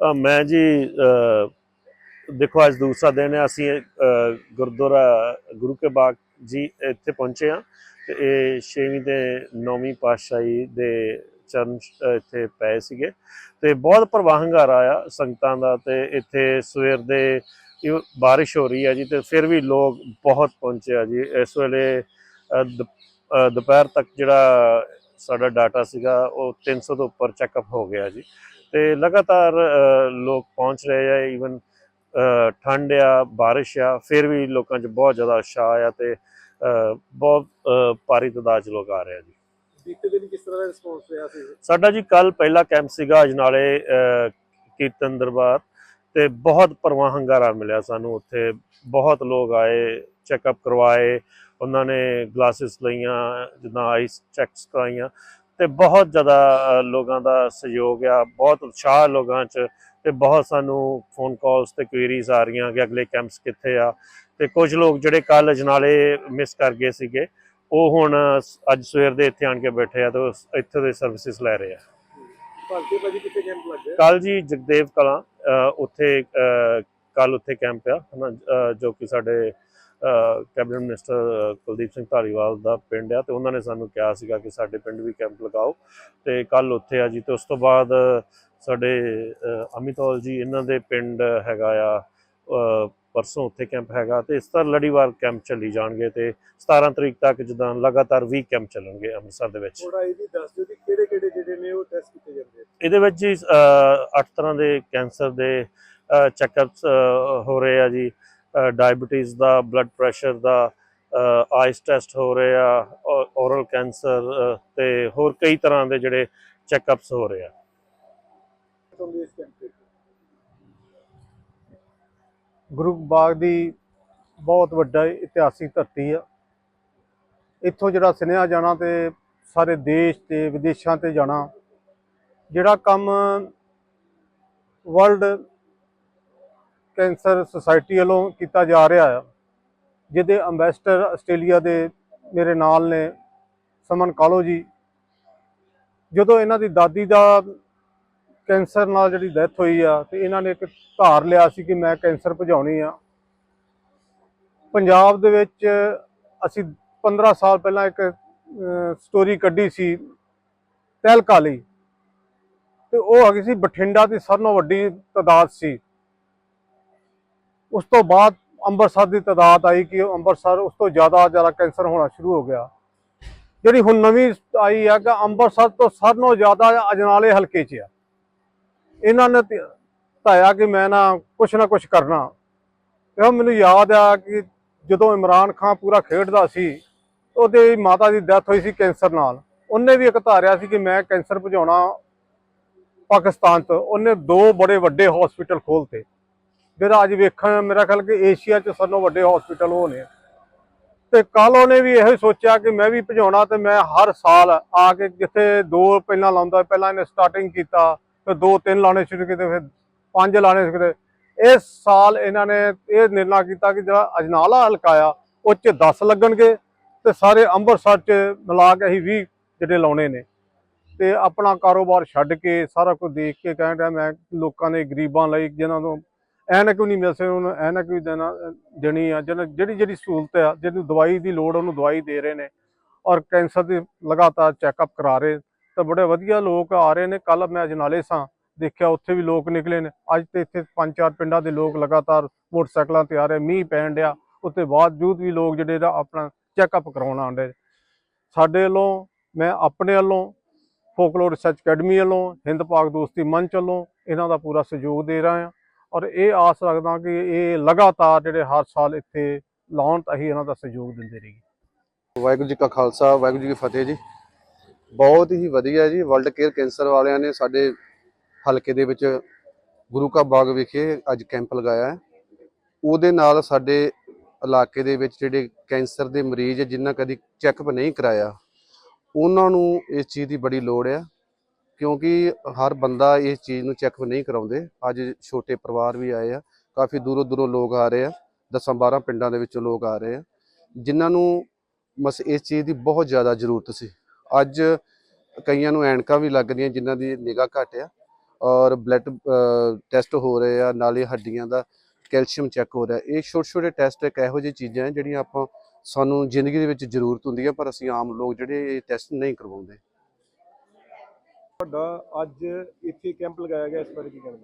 ਮੈਂ ਜੀ ਦੇਖੋ, ਅੱਜ ਦੂਸਰਾ ਦਿਨ ਹੈ, ਅਸੀਂ ਗੁਰਦੁਆਰਾ, ਗੁਰੂ ਕੇ ਬਾਗ ਜੀ ਇੱਥੇ ਪਹੁੰਚੇ ਹਾਂ ਤੇ ਇਹ ਛੇਵੀਂ ਤੇ ਨੌਵੀਂ ਪਾਤਸ਼ਾਹੀ ਦੇ ਚਰਨ ਇੱਥੇ ਪਏ ਸੀਗੇ ਤੇ ਬਹੁਤ ਪ੍ਰਵਾਹ ਹੰਗਾਰਾ ਆਇਆ ਸੰਗਤਾਂ ਦਾ ਤੇ ਇੱਥੇ ਸਵੇਰ ਦੇ ਬਾਰਿਸ਼ ਹੋ ਰਹੀ ਹੈ ਜੀ ਤੇ ਫਿਰ ਵੀ ਲੋਕ ਬਹੁਤ ਪਹੁੰਚੇ ਆ ਜੀ। ਇਸ ਵੇਲੇ ਦੁਪਹਿਰ ਤੱਕ ਜਿਹੜਾ ਸਾਡਾ ਡਾਟਾ ਸੀਗਾ ਉਹ 300 ਤੋਂ ਉੱਪਰ ਚੈੱਕਅਪ ਹੋ ਗਿਆ ਜੀ। ਤੇ ਲਗਾਤਾਰ ਲੋਕ ਪਹੁੰਚ ਰਹੇ ਆ ਈਵਨ ਠੰਡ ਆ ਬਾਰਿਸ਼ ਆ ਫਿਰ ਵੀ ਲੋਕਾਂ 'ਚ ਬਹੁਤ ਜ਼ਿਆਦਾ ਉਤਸ਼ਾਹ ਆ ਤੇ ਬਹੁਤ ਭਾਰੀ ਤਾਦਾਦ 'ਚ ਲੋਕ ਆ ਰਹੇ ਆ ਜੀ। ਬੀਤੇ ਦਿਨ ਕਿਸ ਤਰ੍ਹਾਂ ਦਾ ਰਿਸਪੌਂਸ ਰਿਹਾ ਸੀ? ਸਾਡਾ ਜੀ ਕੱਲ ਪਹਿਲਾ ਕੈਂਪ ਸੀਗਾ ਅਜਨਾਲੇ ਕੀਰਤਨ ਦਰਬਾਰ ਤੇ ਬਹੁਤ ਪਰਵਾਹ ਹੰਗਾਰਾ ਮਿਲਿਆ ਸਾਨੂੰ ਉੱਥੇ। ਬਹੁਤ ਲੋਕ ਆਏ ਚੈੱਕਅਪ ਕਰਵਾਏ ਉਹਨਾਂ ਨੇ ਗਲਾਸਿਸ ਲਈਆਂ ਜਿੱਦਾਂ ਆਈਸ ਚੈੱਕਸ ਕਰਾਈਆਂ। ਤੇ ਬਹੁਤ ਜ਼ਿਆਦਾ ਲੋਕਾਂ ਦਾ ਸਹਿਯੋਗ ਆ ਬਹੁਤ ਉਤਸ਼ਾਹ ਲੋਕਾਂ 'ਚ ਤੇ ਬਹੁਤ ਸਾਨੂੰ ਫੋਨ ਕਾਲਸ ਤੇ ਕੁਇਰੀਜ਼ ਆ ਰਹੀਆਂ ਕਿ ਅਗਲੇ ਕੈਂਪਸ ਕਿੱਥੇ ਆ। ਤੇ ਕੁਝ ਲੋਕ ਜਿਹੜੇ ਕੱਲ ਅਜਨਾਲੇ ਮਿਸ ਕਰ ਗਏ ਸੀਗੇ ਉਹ ਹੁਣ ਅੱਜ ਸਵੇਰ ਦੇ ਇੱਥੇ ਆਣ ਕੇ ਬੈਠੇ ਆ ਤੇ ਇੱਥੇ ਦੇ ਸਰਵਿਸਿਜ਼ ਲੈ ਰਹੇ ਆ। ਭਾਰਤੀ ਭਾਜੀ ਕਿੱਥੇ ਕੈਂਪ ਲੱਗ ਗਿਆ ਕੱਲ ਜੀ ਜਗਦੇਵ ਕਲਾਂ ਉੱਥੇ ਕੱਲ ਉੱਥੇ ਕੈਂਪ ਆ ਜੋ ਕਿ ਸਾਡੇ ਕੈਬਨਿਟ ਮਿਨਿਸਟਰ ਕੁਲਦੀਪ ਸਿੰਘ ਧਾਲੀਵਾਲ ਦਾ ਪਿੰਡ ਆ ਤੇ ਉਹਨਾਂ ਨੇ ਸਾਨੂੰ ਕਿਹਾ ਸੀਗਾ ਕਿ ਸਾਡੇ ਪਿੰਡ ਵੀ ਕੈਂਪ ਲਗਾਓ ਤੇ ਕੱਲ ਉੱਥੇ ਆ ਜੀ ਤੇ ਉਸ ਤੋਂ ਬਾਅਦ ਸਾਡੇ ਅਮਿਤੌਲ ਜੀ ਇਹਨਾਂ ਦੇ ਪਿੰਡ ਹੈਗਾ ਆ ਪਰਸੋਂ ਉੱਥੇ ਕੈਂਪ ਹੈਗਾ ਤੇ ਇਸ ਤਰ੍ਹਾਂ ਲੜੀਵਾਰ ਕੈਂਪ ਚੱਲੀ ਜਾਣਗੇ ਤੇ 17 ਤਰੀਕ ਤੱਕ ਜਿੱਦਾਂ ਲਗਾਤਾਰ 20 ਕੈਂਪ ਚੱਲਣਗੇ ਅੰਮ੍ਰਿਤਸਰ ਦੇ ਵਿੱਚ। ਥੋੜਾ ਇਹ ਵੀ ਦੱਸ ਦਿਓ ਕਿ ਕਿਹੜੇ ਕਿਹੜੇ ਜਿਹੜੇ ਨੇ ਉਹ ਟੈਸਟ ਕੀਤੇ ਜਾਂਦੇ ਇਹਦੇ ਵਿੱਚ ਜੀ 8 ਤਰ੍ਹਾਂ ਦੇ ਕੈਂਸਰ ਦੇ ਚੈੱਕਅਪਸ ਹੋ ਰਹੇ ਆ ਜੀ। ਡਾਇਬੀਟੀਜ਼ ਦਾ ਬਲੱਡ ਪ੍ਰੈਸ਼ਰ ਦਾ ਆਈਸ ਟੈਸਟ ਹੋ ਰਹੇ ਆ ਔਰਲ ਕੈਂਸਰ ਤੇ ਹੋਰ ਕਈ ਤਰ੍ਹਾਂ ਦੇ ਜਿਹੜੇ ਚੈੱਕਅਪਸ ਹੋ ਰਹੇ ਆ। ਗੁਰੂ ਬਾਗ ਦੀ ਬਹੁਤ ਵੱਡਾ ਇਤਿਹਾਸਿਕ ਧਰਤੀ ਆ। ਇੱਥੋਂ ਜਿਹੜਾ ਸੁਨੇਹਾ ਜਾਣਾ ਤੇ ਸਾਰੇ ਦੇਸ਼ ਤੇ ਵਿਦੇਸ਼ਾਂ ਤੇ ਜਾਣਾ, ਜਿਹੜਾ ਕੰਮ ਵਰਲਡ ਕੈਂਸਰ ਸੁਸਾਇਟੀ ਵੱਲੋਂ ਕੀਤਾ ਜਾ ਰਿਹਾ ਆ, ਜਿਹਦੇ ਐਮਬੈਸਡਰ ਆਸਟ੍ਰੇਲੀਆ ਦੇ ਮੇਰੇ ਨਾਲ ਨੇ ਸਮਨ ਕਾਲੋ ਜੀ। ਜਦੋਂ ਇਹਨਾਂ ਦੀ ਦਾਦੀ ਦਾ ਕੈਂਸਰ ਨਾਲ ਜਿਹੜੀ ਡੈਥ ਹੋਈ ਆ, ਤੇ ਇਹਨਾਂ ਨੇ ਇੱਕ ਧਾਰ ਲਿਆ ਸੀ ਕਿ ਮੈਂ ਕੈਂਸਰ ਭਜਾਉਣੀ ਆ। ਪੰਜਾਬ ਦੇ ਵਿੱਚ ਅਸੀਂ 15 ਸਾਲ ਪਹਿਲਾਂ ਇੱਕ ਸਟੋਰੀ ਕੱਢੀ ਸੀ ਤਹਿਲਕਾ ਲਈ। ਤੇ ਉਹ ਹੈਗੀ ਸੀ ਬਠਿੰਡਾ ਦੀ ਸਭ ਨਾਲੋਂ ਵੱਡੀ ਤਾਦਾਦ ਸੀ। ਉਸ ਤੋਂ ਬਾਅਦ ਅੰਮ੍ਰਿਤਸਰ ਦੀ ਤਾਦਾਦ ਆਈ ਕਿ ਅੰਮ੍ਰਿਤਸਰ ਉਸ ਤੋਂ ਜ਼ਿਆਦਾ ਜ਼ਿਆਦਾ ਕੈਂਸਰ ਹੋਣਾ ਸ਼ੁਰੂ ਹੋ ਗਿਆ। ਜਿਹੜੀ ਹੁਣ ਨਵੀਂ ਆਈ ਆ ਕਿ ਅੰਮ੍ਰਿਤਸਰ ਤੋਂ ਸਭ ਨਾਲੋਂ ਜ਼ਿਆਦਾ ਅਜਨਾਲੇ ਹਲਕੇ 'ਚ ਆ। ਇਹਨਾਂ ਨੇ ਧਿ- ਧਾਇਆ ਕਿ ਮੈਂ ਨਾ ਕੁਛ ਨਾ ਕੁਛ ਕਰਨਾ। ਇਹ ਮੈਨੂੰ ਯਾਦ ਆ ਕਿ ਜਦੋਂ ਇਮਰਾਨ ਖਾਨ ਪੂਰਾ ਖੇਡਦਾ ਸੀ, ਉਹਦੇ ਮਾਤਾ ਦੀ ਡੈਥ ਹੋਈ ਸੀ ਕੈਂਸਰ ਨਾਲ। ਉਹਨੇ ਵੀ ਇੱਕ ਧਾਰਿਆ ਸੀ ਕਿ ਮੈਂ ਕੈਂਸਰ ਭਜਾਉਣਾ ਪਾਕਿਸਤਾਨ ਤੋਂ। ਉਹਨੇ ਦੋ ਬੜੇ ਵੱਡੇ ਹਸਪੀਟਲ ਖੋਲਤੇ ਜਿਹੜਾ ਅੱਜ ਵੇਖਣ ਮੇਰਾ ਖਿਆਲ ਕਿ ਏਸ਼ੀਆ 'ਚ ਸਭ ਤੋਂ ਵੱਡੇ ਹਸਪੀਟਲ ਉਹ ਨੇ। ਤੇ ਕੱਲ ਉਹਨੇ ਵੀ ਇਹੋ ਸੋਚਿਆ ਕਿ ਮੈਂ ਵੀ ਭਜਾਉਣਾ ਤੇ ਮੈਂ ਹਰ ਸਾਲ ਆ ਕੇ ਜਿੱਥੇ ਦੋ ਪਹਿਲਾਂ ਲਾਉਂਦਾ, ਪਹਿਲਾਂ ਇਹਨੇ ਸਟਾਰਟਿੰਗ ਕੀਤਾ, ਫਿਰ ਦੋ ਤਿੰਨ ਲਾਣੇ ਸ਼ੁਰੂ ਕੀਤੇ, ਫਿਰ ਪੰਜ ਲਾਣੇ ਸ਼ੁਰੂ ਕੀਤੇ। ਇਸ ਸਾਲ ਇਹਨਾਂ ਨੇ ਇਹ ਨਿਰਣਾ ਕੀਤਾ ਕਿ ਜਿਹੜਾ ਅਜਨਾਲਾ ਹਲਕਾ ਆ ਉਹ 'ਚ 10 ਲੱਗਣਗੇ ਤੇ ਸਾਰੇ ਅੰਮ੍ਰਿਤਸਰ 'ਚ ਮਿਲਾ ਕੇ ਅਸੀਂ 20 ਜਿਹੜੇ ਲਾਉਣੇ ਨੇ। ਤੇ ਆਪਣਾ ਕਾਰੋਬਾਰ ਛੱਡ ਕੇ ਸਾਰਾ ਕੁਝ ਦੇਖ ਕੇ ਕਹਿਣ ਰਿਹਾ ਮੈਂ ਲੋਕਾਂ ਦੇ ਗਰੀਬਾਂ ਲਈ, ਜਿਨ੍ਹਾਂ ਤੋਂ ਐਨਕ ਵੀ ਨਹੀਂ ਮਿਲ ਸਕਦੀ ਉਹਨੂੰ ਐਨਕ ਵੀ ਦੇਣਾ, ਦੇਣੀ ਆ, ਜਿਹਨਾਂ ਜਿਹੜੀ ਜਿਹੜੀ ਸਹੂਲਤ ਆ, ਜਿਹਨੂੰ ਦਵਾਈ ਦੀ ਲੋੜ ਉਹਨੂੰ ਦਵਾਈ ਦੇ ਰਹੇ ਨੇ ਔਰ ਕੈਂਸਰ ਦੀ ਲਗਾਤਾਰ ਚੈੱਕਅਪ ਕਰਾ ਰਹੇ ਤਾਂ ਬੜੇ ਵਧੀਆ ਲੋਕ ਆ ਰਹੇ ਨੇ। ਕੱਲ ਮੈਂ ਅਜਨਾਲੇ ਸਾਂ, ਦੇਖਿਆ ਉੱਥੇ ਵੀ ਲੋਕ ਨਿਕਲੇ ਨੇ। ਅੱਜ ਤੇ ਇੱਥੇ ਪੰਜ ਚਾਰ ਪਿੰਡਾਂ ਦੇ ਲੋਕ ਲਗਾਤਾਰ ਮੋਟਰਸਾਈਕਲਾਂ ਤੇ ਆ ਰਹੇ, ਮੀਂਹ ਪੈਣ ਡਿਆ ਉੱਤੇ ਬਾਵਜੂਦ ਵੀ ਲੋਕ ਜਿਹੜੇ ਦਾ ਆਪਣਾ ਚੈੱਕਅਪ ਕਰਾਉਣ ਆਉਂਦੇ ਸਾਡੇ ਵੱਲੋਂ, ਮੈਂ ਆਪਣੇ ਵੱਲੋਂ, ਫੋਕਲੋਰ ਰਿਸਰਚ ਅਕੈਡਮੀ ਵੱਲੋਂ, ਹਿੰਦ ਪਾਕ ਦੋਸਤੀ ਮੰਚ ਵੱਲੋਂ ਇਹਨਾਂ ਦਾ ਪੂਰਾ ਸਹਿਯੋਗ ਦੇ ਰਿਹਾ ਹਾਂ। ਔਰ ਇਹ ਆਸ ਰੱਖਦਾ ਕਿ ਇਹ ਲਗਾਤਾਰ ਜਿਹੜੇ ਹਰ ਸਾਲ ਇੱਥੇ ਲਾਉਣ ਤਾਂ ਹੀ ਇਹਨਾਂ ਦਾ ਸਹਿਯੋਗ ਦਿੰਦੇ ਰਹੀਏ। ਵਾਹਿਗੁਰੂ ਜੀ ਕਾ ਖਾਲਸਾ, ਵਾਹਿਗੁਰੂ ਜੀ ਕੀ ਫਤਿਹ ਜੀ। ਬਹੁਤ ਹੀ ਵਧੀਆ ਜੀ ਵਰਲਡ ਕੇਅਰ ਕੈਂਸਰ ਵਾਲਿਆਂ ਨੇ ਸਾਡੇ ਹਲਕੇ ਦੇ ਵਿੱਚ ਗੁਰੂ ਕਾ ਬਾਗ ਵਿਖੇ ਅੱਜ ਕੈਂਪ ਲਗਾਇਆ ਹੈ। ਉਹਦੇ ਨਾਲ ਸਾਡੇ ਇਲਾਕੇ ਦੇ ਵਿੱਚ ਜਿਹੜੇ ਕੈਂਸਰ ਦੇ ਮਰੀਜ਼ ਜਿਨ੍ਹਾਂ ਕਦੀ ਚੈੱਕਅਪ ਨਹੀਂ ਕਰਾਇਆ, ਉਹਨਾਂ ਨੂੰ ਇਸ ਚੀਜ਼ ਦੀ ਬੜੀ ਲੋੜ ਆ। ਕਿਉਂਕਿ ਹਰ ਬੰਦਾ ਇਸ ਚੀਜ਼ ਨੂੰ ਚੈੱਕ ਨਹੀਂ ਕਰਾਉਂਦੇ। ਅੱਜ ਛੋਟੇ ਪਰਿਵਾਰ ਵੀ ਆਏ ਆ, ਕਾਫੀ ਦੂਰੋਂ ਦੂਰੋਂ ਲੋਕ ਆ ਰਹੇ ਆ 10 12 ਪਿੰਡਾਂ ਦੇ ਵਿੱਚੋਂ ਲੋਕ ਆ ਰਹੇ ਆ। ਜਿਨ੍ਹਾਂ ਨੂੰ ਬਸ ਇਸ ਚੀਜ਼ ਦੀ ਬਹੁਤ ਜ਼ਿਆਦਾ ਜ਼ਰੂਰਤ ਸੀ। ਅੱਜ ਕਈਆਂ ਨੂੰ ਐਨਕਾਂ ਵੀ ਲੱਗ ਰਹੀਆਂ ਜਿਨ੍ਹਾਂ ਦੀ ਨਿਗਾਹ ਘੱਟ ਆ ਔਰ ਬਲੱਡ ਟੈਸਟ ਹੋ ਰਹੇ ਆ, ਨਾਲੇ ਹੱਡੀਆਂ ਦਾ ਕੈਲਸ਼ੀਅਮ ਚੈੱਕ ਹੋ ਰਿਹਾ। ਇਹ ਛੋਟੇ ਛੋਟੇ ਟੈਸਟ ਇੱਕ ਇਹੋ ਜਿਹੀ ਚੀਜ਼ਾਂ ਹੈ ਜਿਹੜੀਆਂ ਆਪਾਂ ਸਾਨੂੰ ਜ਼ਿੰਦਗੀ ਦੇ ਵਿੱਚ ਜ਼ਰੂਰਤ ਹੁੰਦੀ ਹੈ ਪਰ ਅਸੀਂ ਆਮ ਲੋਕ ਜਿਹੜੇ ਇਹ ਟੈਸਟ ਨਹੀਂ ਕਰਵਾਉਂਦੇ। ਤੁਹਾਡਾ ਅੱਜ ਇੱਥੇ ਕੈਂਪ ਲਗਾਇਆ ਗਿਆ, ਇਸ ਬਾਰੇ ਕੀ ਕਹਿਣਾ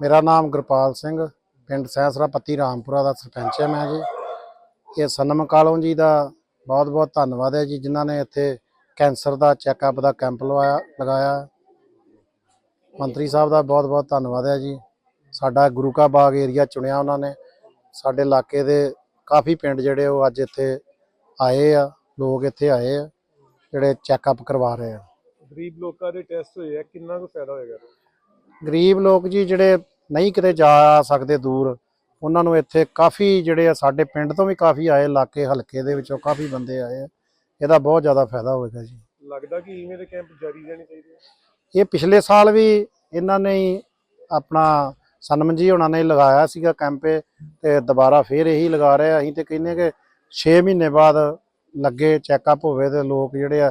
ਮੇਰਾ ਨਾਮ ਗੁਰਪਾਲ ਸਿੰਘ, ਪਿੰਡ ਸਹਿਸਰਾ ਪੱਤੀ ਰਾਮਪੁਰਾ ਦਾ ਸਰਪੰਚ ਹਾਂ ਮੈਂ ਜੀ। ਇਹ ਸਨਮ ਕਾਲੋਂ ਜੀ ਦਾ ਬਹੁਤ ਬਹੁਤ ਧੰਨਵਾਦ ਹੈ ਜੀ, ਜਿਨ੍ਹਾਂ ਨੇ ਇੱਥੇ ਕੈਂਸਰ ਦਾ ਚੈੱਕਅਪ ਦਾ ਕੈਂਪ ਲਵਾਇਆ, ਲਗਾਇਆ। ਮੰਤਰੀ ਸਾਹਿਬ ਦਾ ਬਹੁਤ ਬਹੁਤ ਧੰਨਵਾਦ ਹੈ ਜੀ। ਸਾਡਾ ਗੁਰੂ ਕਾ ਬਾਗ ਏਰੀਆ ਚੁਣਿਆ ਉਹਨਾਂ ਨੇ। ਸਾਡੇ ਇਲਾਕੇ ਦੇ ਕਾਫੀ ਪਿੰਡ ਜਿਹੜੇ ਉਹ ਅੱਜ ਇੱਥੇ ਆਏ ਆ, ਲੋਕ ਇੱਥੇ ਆਏ ਆ, ਜਿਹੜੇ ਚੈੱਕਅਪ ਕਰਵਾ ਰਹੇ ਆ। ਗਰੀਬ ਲੋਕਾਂ ਦੇ ਟੈਸਟ ਹੋਏ ਆ ਕਿੰਨਾ ਕੁ ਫਾਇਦਾ ਹੋਏਗਾ? ਗਰੀਬ ਲੋਕ ਜੀ ਜਿਹੜੇ ਨਹੀਂ ਕਿਤੇ ਜਾ ਸਕਦੇ ਦੂਰ ਉਹਨਾਂ ਨੂੰ ਇੱਥੇ ਕਾਫੀ ਜਿਹੜੇ ਆ ਸਾਡੇ ਪਿੰਡ ਤੋਂ ਵੀ ਕਾਫੀ ਆਏ ਇਲਾਕੇ ਹਲਕੇ ਦੇ ਵਿੱਚੋਂ ਕਾਫੀ ਬੰਦੇ ਆਏ ਆ ਇਹਦਾ ਬਹੁਤ ਜ਼ਿਆਦਾ ਫਾਇਦਾ ਹੋਵੇਗਾ ਜੀ। ਲੱਗਦਾ ਕਿ ਇਵੇਂ ਦੇ ਕੈਂਪ ਜਾਰੀ ਰਹਿਣੇ ਚਾਹੀਦੇ ਆ? ਇਹ ਪਿਛਲੇ ਸਾਲ ਵੀ ਇਹਨਾਂ ਨੇ ਹੀ ਆਪਣਾ ਸਨਮ ਜੀ ਉਹਨਾਂ ਨੇ ਲਗਾਇਆ ਸੀਗਾ ਕੈਂਪ ਤੇ ਦੁਬਾਰਾ ਫੇਰ ਇਹੀ ਲਗਾ ਰਹੇ ਆ। ਅਸੀਂ ਤੇ ਕਹਿੰਦੇ ਕਿ 6 ਮਹੀਨੇ ਬਾਅਦ ਲੱਗੇ ਚੈੱਕਅਪ ਹੋਵੇ ਤੇ ਲੋਕ ਜਿਹੜੇ ਆ